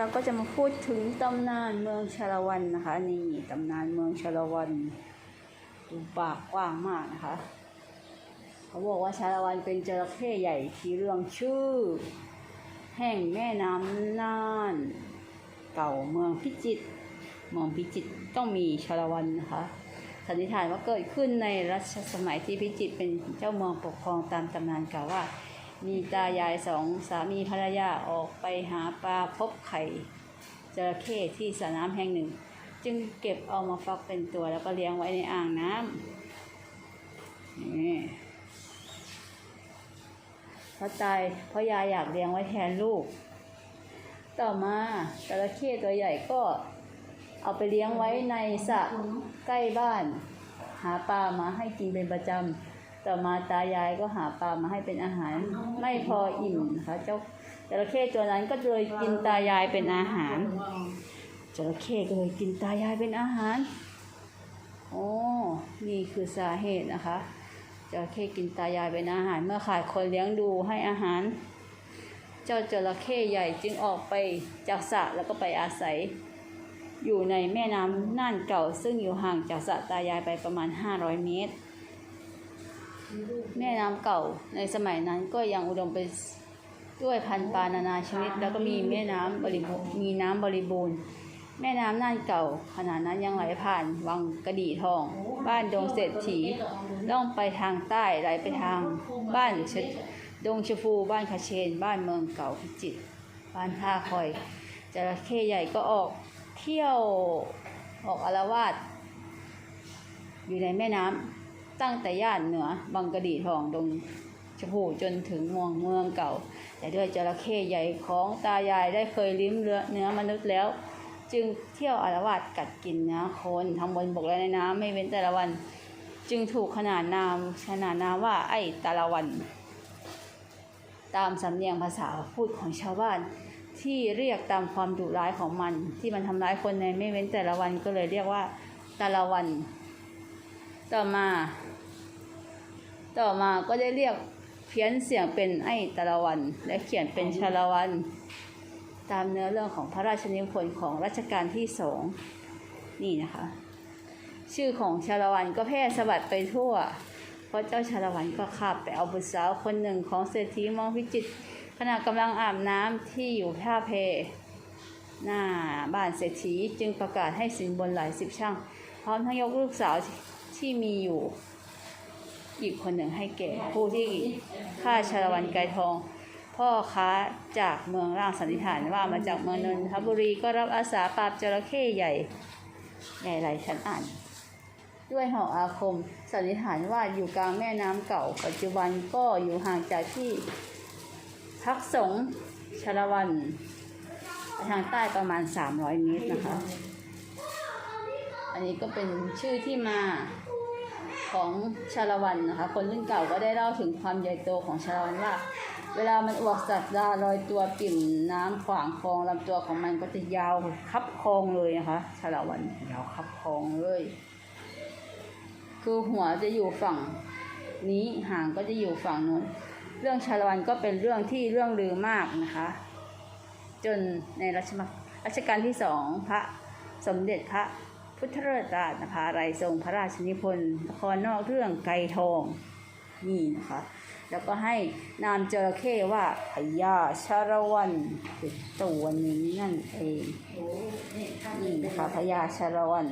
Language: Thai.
เราก็จะมาพูดถึงตำนานเมืองชาละวันนะคะ นี่ตำนานเมืองชาละวันดูปากกว้างมากนะคะ เขาบอกว่าชาละวันเป็นจระเข้ใหญ่ที่เรื่องชื่อ แห่งแม่น้ำน่าน เก่าเมืองพิจิตรเมืองพิจิตรต้องมีชาละวันนะคะสันนิษฐานว่าเกิดขึ้นในรัชสมัยที่พิจิตรเป็นเจ้าเมืองปกครองตามตำนานกล่าวว่า มีตายายสองสามีภรรยาออกไปหาปลาพบไข่จระเข้ที่สระน้ำแห่งหนึ่ง จึงเก็บเอามาฟักเป็นตัวแล้วก็เลี้ยงไว้ในอ่างน้ำนี่พอตายเพราะยายอยากเลี้ยงไว้แทนลูก ต่อมาจระเข้ตัวใหญ่ก็เอาไปเลี้ยงไว้ในสระใกล้บ้าน หาปลามาให้กินเป็นประจำ ต่อมาตายายก็หาปลามาให้เป็นอาหาร ไม่พออิ่มนะคะเจ้าจระเข้ตัวนั้นก็เลยกินตายายเป็นอาหารจระเข้ก็เลยกินตายายเป็นอาหารโอ้นี่คือสาเหตุนะคะจระเข้กินตายายเป็นอาหาร เมื่อขาดคนเลี้ยงดูให้อาหาร เจ้าจระเข้ใหญ่จึงออกไปจากสระแล้วก็ไปอาศัย อยู่ในแม่น้ำน่านเก่าซึ่งอยู่ห่างจากสระตายายไปประมาณ 500 เมตร แม่น้ำเก่าในสมัยนั้นก็ยังอุดมไปด้วยพันธุ์ปลานานาชนิด แล้วก็มีแม่น้ำบริบูรณ์มีน้ำบริบูรณ์ แม่น้ำน่านเก่า ขณะนั้นยังไหลผ่านวังกระดี่ทอง บ้านดงเศรษฐีล่องไปทางใต้ไหลไปทางบ้านชดงชฟูบ้านคาเชน บ้านเมืองเก่าพิจิตรบ้านท่าคอยจระเข้ใหญ่ก็ออกเที่ยวออกอารวาสอยู่ในแม่น้ำ ตั้งแต่ย่านเหนือ บังกะดีทองดงชมพูจนถึงเมืองเมืองเก่า แต่ด้วยจระเข้ใหญ่ของตายายได้เคยลิ้มเนื้อเนื้อมนุษย์แล้ว จึงเที่ยวอารวาสกัดกินเนื้อคนทั้งบนบกและในน้ำไม่เว้นแต่ละวัน จึงถูกขนานนามขนานนามว่าไอ้ตาละวัน ตามสำเนียงภาษาพูดของชาวบ้านที่เรียกตามความดุร้ายของมัน ที่มันทำร้ายคนในไม่เว้นแต่ละวันก็เลยเรียกว่าตาละวัน ต่อมา ต่อมาก็ได้เรียกเพี้ยนเสียงเป็นไอ้ตะละวัน และเขียนเป็นชาละวัน ตามเนื้อเรื่องของพระราชนิพนธ์ของรัชกาลที่สองนี่นะคะ ชื่อของชาละวันก็แพร่สะบัดไปทั่ว เพราะเจ้าชาละวันก็ขับไปเอาบุตรสาวคนหนึ่งของเศรษฐีมองพิจิตขณะกำลังอาบน้ำที่อยู่ท่าเพหน้าบ้านเศรษฐีจึงประกาศให้สินบนหลายสิบช่าง พร้อมทั้งยกลูกสาวที่มีอยู่ อีกคนหนึ่งให้แก่ผู้ที่ฆ่าชาละวันไกรทอง พ่อค้าจากเมืองร่างสันนิษฐานว่ามาจากเมืองนนทบุรีก็รับอาสาปราบจระเข้ใหญ่ใหญ่หลายชั้นอ่าน ด้วยหอกอาคมสันนิษฐานว่าอยู่กลางแม่น้ำเก่า ปัจจุบันก็อยู่ห่างจากที่พักสงชาละวันทางใต้ประมาณ 300 เมตรนะคะ อันนี้ก็เป็นชื่อที่มา ของชาละวันนะคะ คนรุ่นเก่าก็ได้เล่าถึงความใหญ่โตของชาละวันว่า เวลามันอวกสัตว์ดาลอยตัวปิ่มน้ำขวางคลองลำตัวของมันก็จะยาวคับคลองเลยนะคะชาละวันยาวคับคลองเลย คือหัวจะอยู่ฝั่งนี้หางก็จะอยู่ฝั่งนู้น เรื่องชาละวันก็เป็นเรื่องที่เรื่องลือมากนะคะ จนในรัชมรัชกาลที่สองพระสมเด็จพระ พุทธราชราชนภาไรทรงพระราชนิพนธ์ละครนอกเรื่องไก่ทองนี่นะคะ แล้วก็ให้นามจระเข้ว่าพญาชารวันตัวนี้นั่นเองนี่นะคะพญาชารวัน